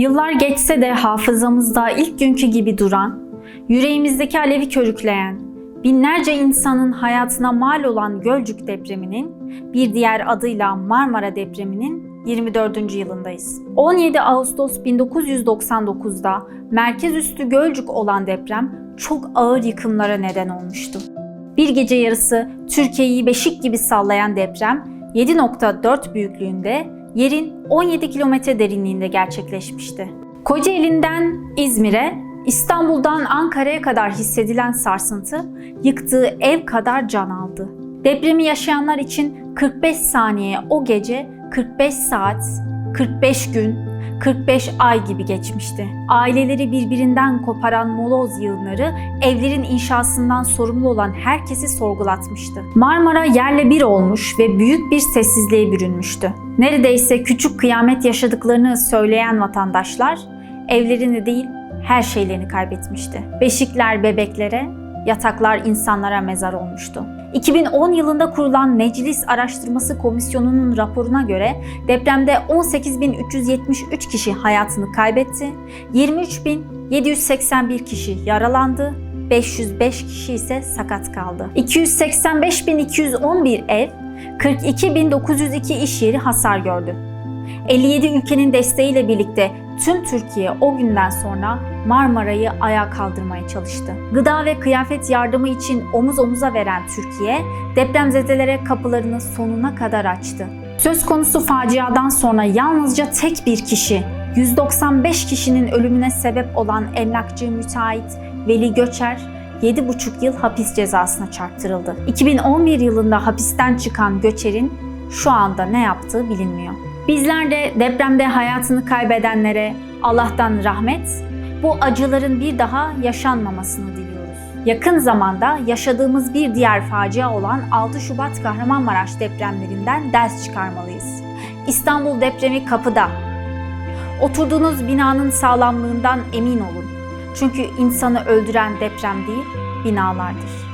Yıllar geçse de hafızamızda ilk günkü gibi duran, yüreğimizdeki alevi körükleyen, binlerce insanın hayatına mal olan Gölcük depreminin, bir diğer adıyla Marmara depreminin 24. yılındayız. 17 Ağustos 1999'da merkez üstü Gölcük olan deprem çok ağır yıkımlara neden olmuştu. Bir gece yarısı Türkiye'yi beşik gibi sallayan deprem 7.4 büyüklüğünde yerin 17 kilometre derinliğinde gerçekleşmişti. Kocaeli'nden İzmir'e, İstanbul'dan Ankara'ya kadar hissedilen sarsıntı yıktığı ev kadar can aldı. Depremi yaşayanlar için 45 saniye o gece 45 saat, 45 gün, 45 ay gibi geçmişti. Aileleri birbirinden koparan moloz yığınları evlerin inşasından sorumlu olan herkesi sorgulatmıştı. Marmara yerle bir olmuş ve büyük bir sessizliğe bürünmüştü. Neredeyse küçük kıyamet yaşadıklarını söyleyen vatandaşlar evlerini değil her şeylerini kaybetmişti. Beşikler bebeklere, yataklar insanlara mezar olmuştu. 2010 yılında kurulan Meclis Araştırması Komisyonu'nun raporuna göre depremde 18.373 kişi hayatını kaybetti, 23.781 kişi yaralandı, 505 kişi ise sakat kaldı. 285.211 ev, 42.902 iş yeri hasar gördü. 57 ülkenin desteğiyle birlikte tüm Türkiye o günden sonra Marmara'yı ayağa kaldırmaya çalıştı. Gıda ve kıyafet yardımı için omuz omuza veren Türkiye, depremzedelere kapılarını sonuna kadar açtı. Söz konusu faciadan sonra yalnızca tek bir kişi, 195 kişinin ölümüne sebep olan emlakçı müteahhit Veli Göçer, 7,5 yıl hapis cezasına çarptırıldı. 2011 yılında hapisten çıkan Göçer'in şu anda ne yaptığı bilinmiyor. Bizler de depremde hayatını kaybedenlere Allah'tan rahmet, bu acıların bir daha yaşanmamasını diliyoruz. Yakın zamanda yaşadığımız bir diğer facia olan 6 Şubat Kahramanmaraş depremlerinden ders çıkarmalıyız. İstanbul depremi kapıda. Oturduğunuz binanın sağlamlığından emin olun. Çünkü insanı öldüren deprem değil, binalardır.